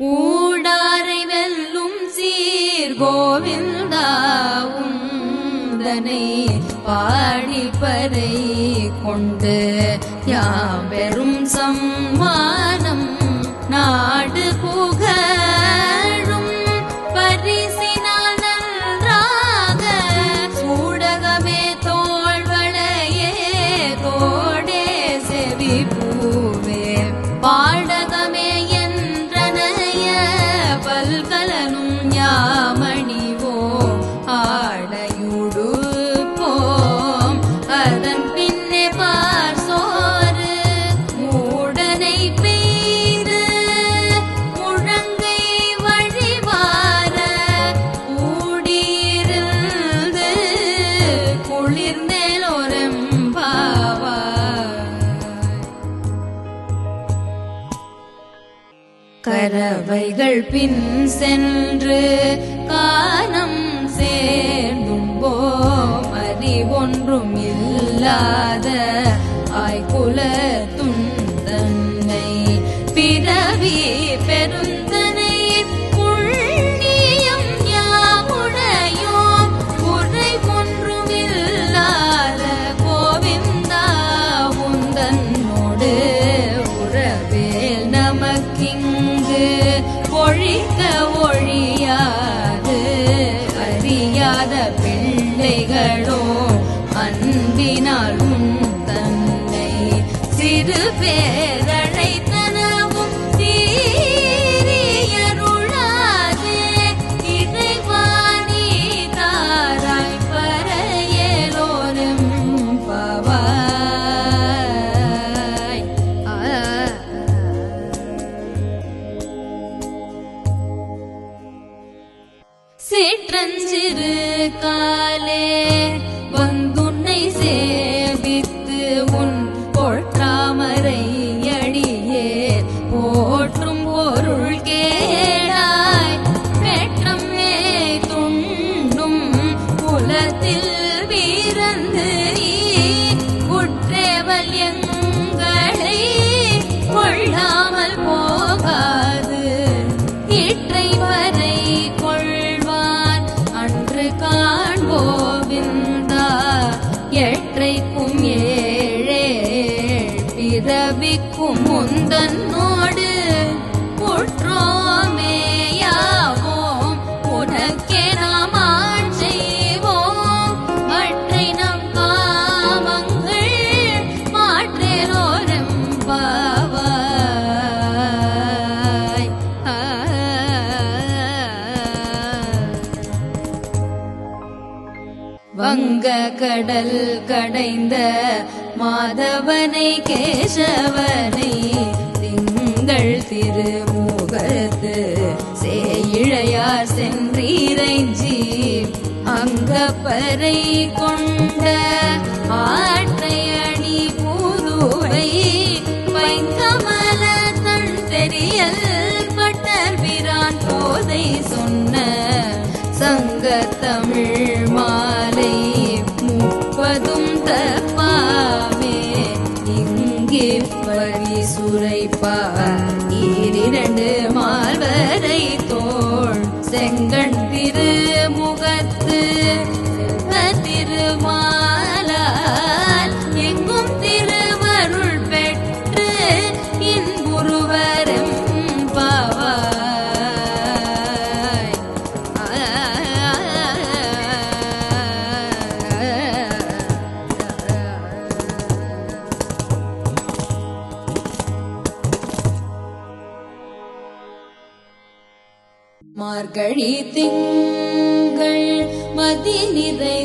கூடாரை வெல்லும் சீர் கோவிந்தாவும் தனை பாடிப்பறை கொண்டு யாம் அவர்கள் பின் சென்று சிற்றஞ்சிறு காலே நிறைந்த மாதவனை கேசவனை திங்கள் திருமுகத்து சேயிழையார் சென்றிரைஞ்சி அங்கப்பறை கொண்ட ஆட்ட மகழி திங்கள் மதி நிறை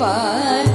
白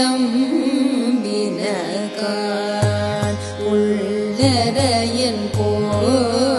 لم بنكان قل لدي القرآن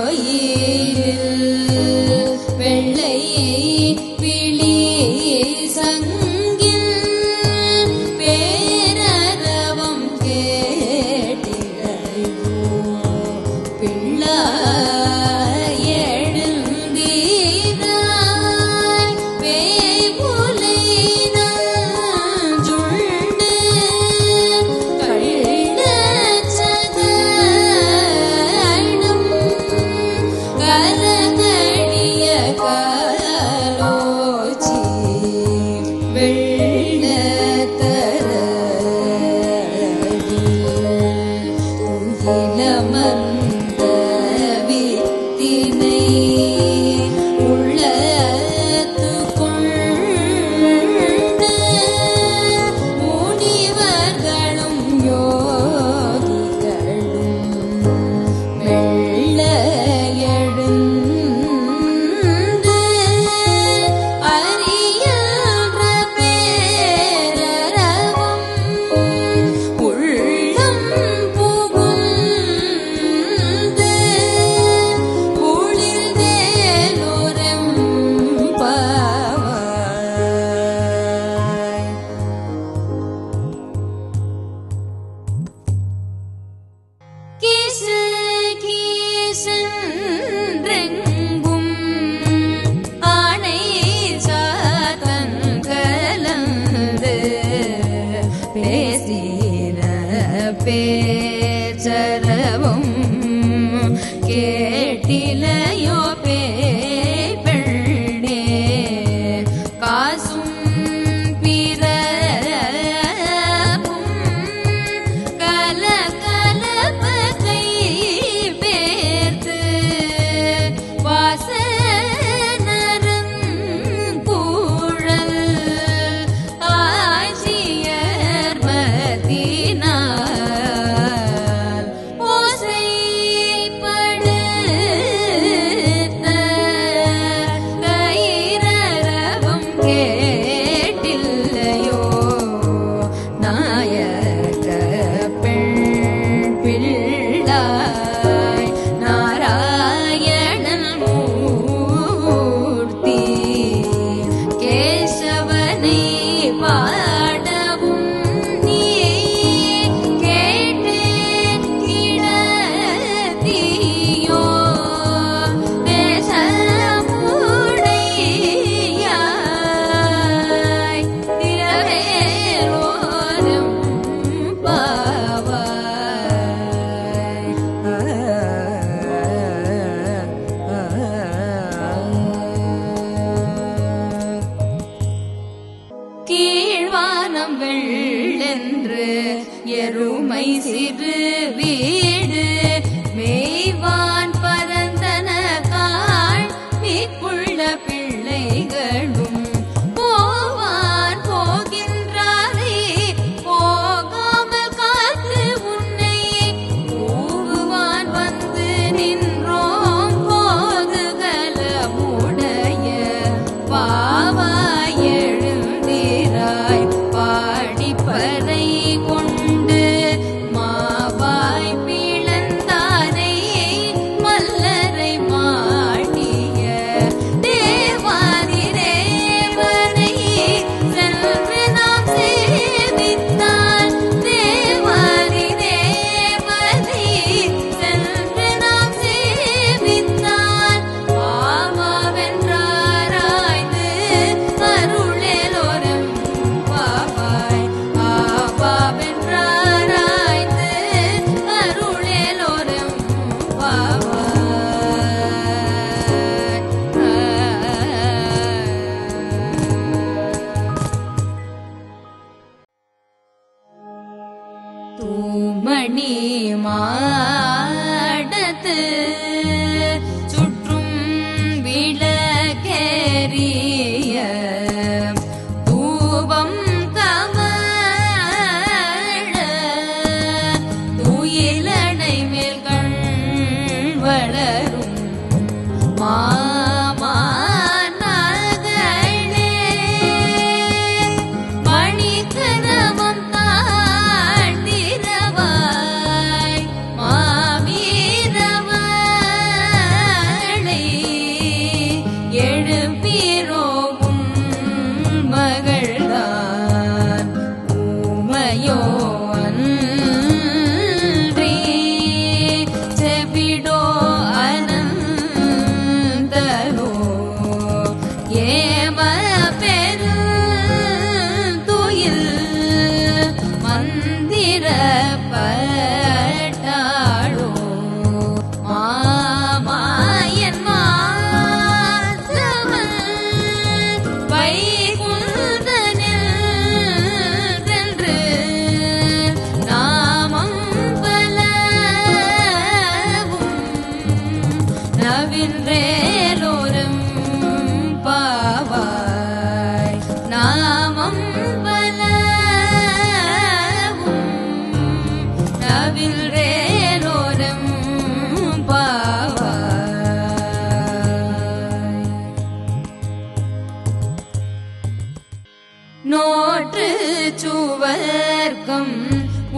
உருவம்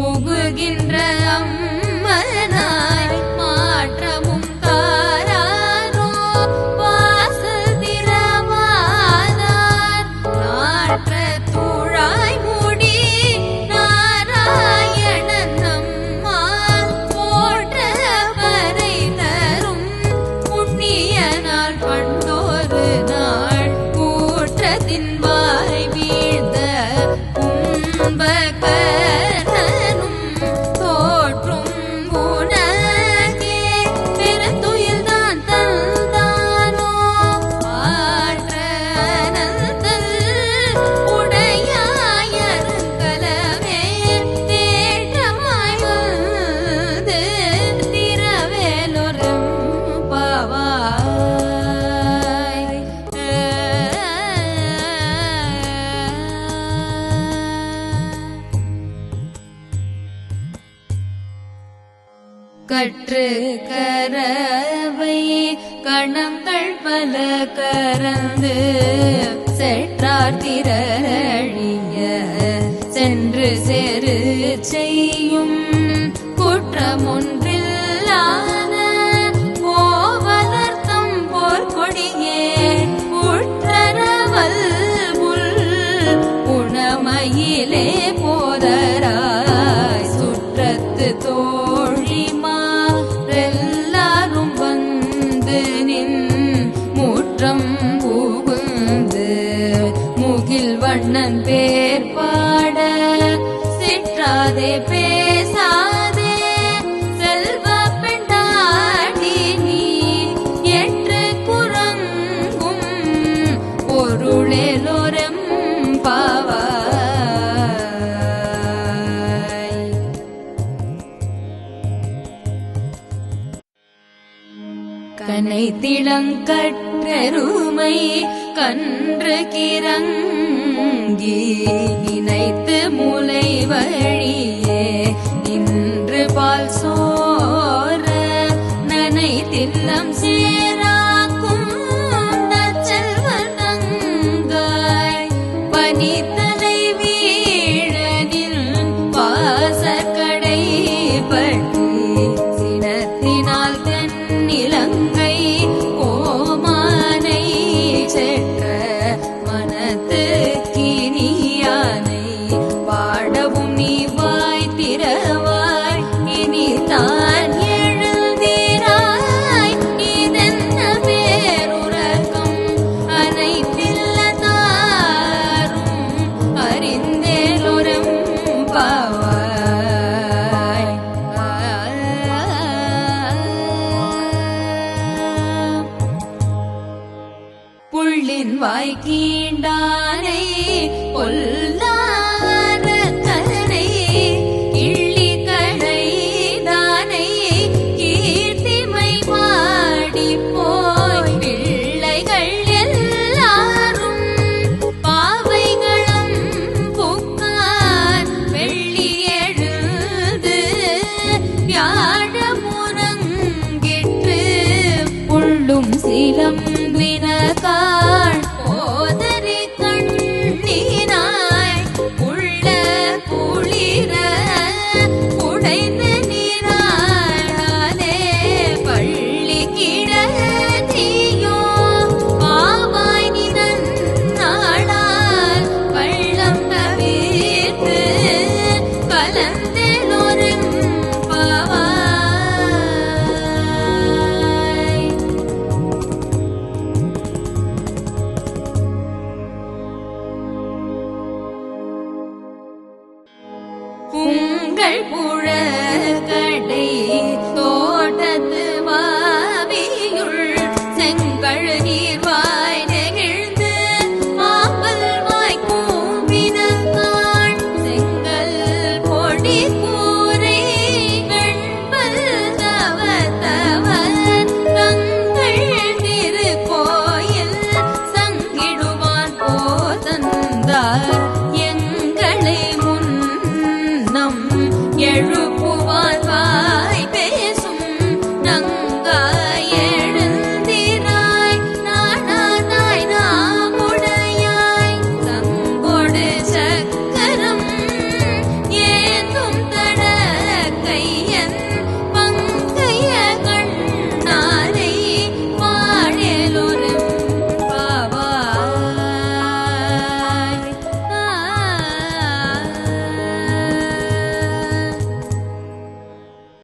உகுகின்ற அம் என்று செரு செய்யும் குற்றமுன் பொருளேலோரம் பாவாய். கனை திளங்கற்றருமை கன்று கிரங்கி நினைத்து முலை வழியே நின்று பால் சோர நனை தில்லம் சே say